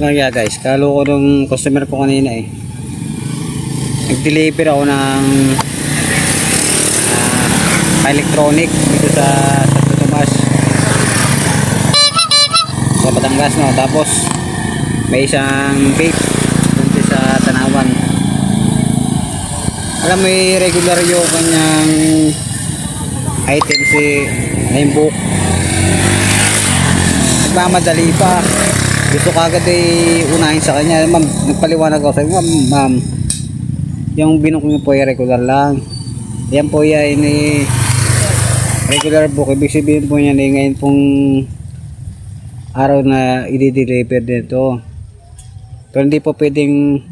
Kaya guys, kalo ko nung customer ko kanina eh. Nag-deliver ako ng ah, electronic dito sa Santo Tomas. Sa Batangas no. Tapos may isang vape dito sa Tanawan. Alam mo eh, regular yung kanyang item si Nimebook. Nagmamadali pa gusto kagad ay unahin sa kanya. Ma'am nagpaliwanag ako sabi ma'am. Yung binok niyo po ay regular lang. Yan po ay ni regular book. Ibig sabihin po niya ay ngayon pong araw na i-deliver dito pero hindi po pwedeng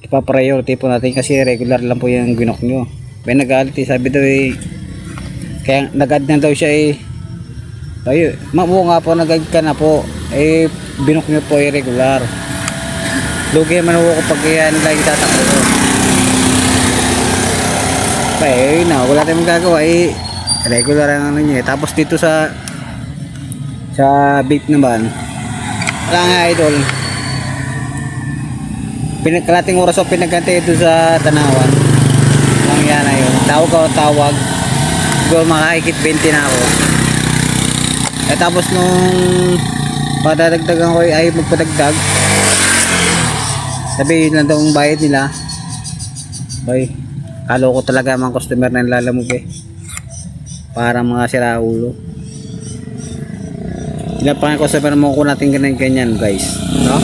ipapriority po natin kasi regular lang po yung binok nyo may nagalit eh, sabi daw eh kaya nag-add na daw siya eh Tayo, mabuo nga po, nag ka na po. Eh, binok nyo po irregular. Lugi man ako kapag yan lagi tatakbo ko. Eh, na, wala tayong magagawa. Eh, regular ang ano nyo eh. Tapos dito sa sa vape naman, wala nga idol. Pinagkalating oras ako pinagkante ito sa Tanawan. Lang yan na yun. Tawag ako tawag. Siguro makakikit 20 na ako. Eh tapos nung padadagdagan ko ay magpadagdag. Sabi yun lang daw ang bayad nila. Bay, kalo ko talaga mga customer na lalamog eh. Para mga siraulo. Ilan pa nga customer mo ko natin ganyan ganyan guys. No?